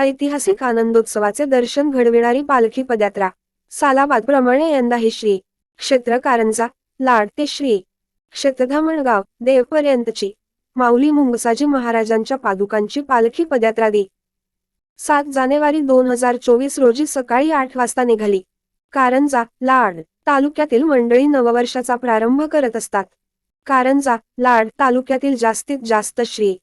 ऐतिहासिक आनंदोत्सवाचे दर्शन घडविणारी पालखी पदयात्रा. सालाबाद यंदा यंदाही श्री. क्षेत्र कारंजा लाड ते श्री. क्षेत्रधामणगाव देवपर्यंतची माऊली मुंगसाजी महाराजांच्या पादुकांची पालखी पदयात्रा दि. सात जानेवारी दोन हजार चोवीस रोजी सकाळी आठ वाजता निघाली. कारंजा लाड तालुक्यातील मंडळी नववर्षाचा प्रारंभ करत असतात. कारंजा लाड तालुक्यातील जास्तीत जास्त श्री.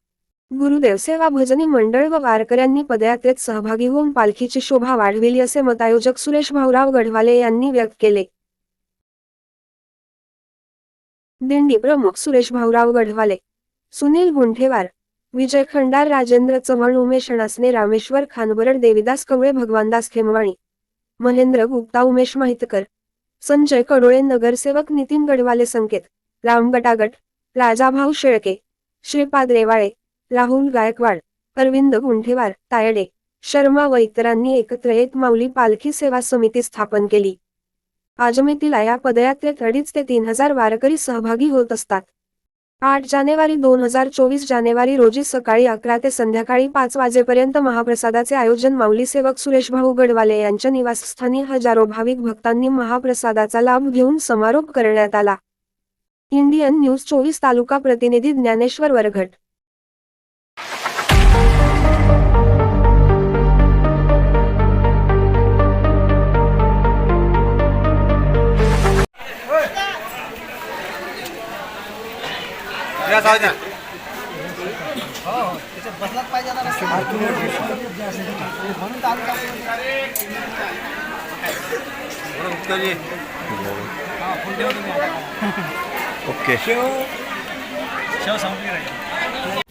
गुरुदेव सेवा भजनी मंडळ व वारकऱ्यांनी पदयात्रेत सहभागी होऊन पालखीची शोभा वाढविली असे मत आयोजक सुरेश भाऊराव गढवाले यांनी व्यक्त केले. दिंडी प्रमुख सुरेश भाऊराव गढवाले सुनील गुंठेवार विजय खंडार राजेंद्र चव्हाण उमेश अणासने रामेश्वर खानबरड देविदास कवळे भगवानदास खेमवाणी महेंद्र गुप्ता उमेश माहितकर संजय कडोळे नगरसेवक नितीन गडवाले संकेत राम गटागट राजाभाऊ शेळके श्रीपाद रेवाळे राहुल गायकवाड अरविंद गुंठेवार तायडे शर्मा व इतरांनी एकत्र येत माऊली पालखी सेवा समिती स्थापन केली. आजमेतील या पदयात्रेत अडीच ते तीन हजार वारकरी सहभागी होत असतात. आठ जानेवारी दोन हजार चोवीस जानेवारी रोजी सकाळी अकरा ते संध्याकाळी पाच वाजेपर्यंत महाप्रसादाचे आयोजन माऊली सेवक सुरेश भाऊ गडवाले यांच्या निवासस्थानी हजारो भाविक भक्तांनी महाप्रसादाचा लाभ घेऊन समारोप करण्यात आला. इंडियन न्यूज चोवीस तालुका प्रतिनिधी ज्ञानेश्वर वरघट या जाऊ द्या बरं, उत्तरजी. ओके. शेव. शेव संपली राहील.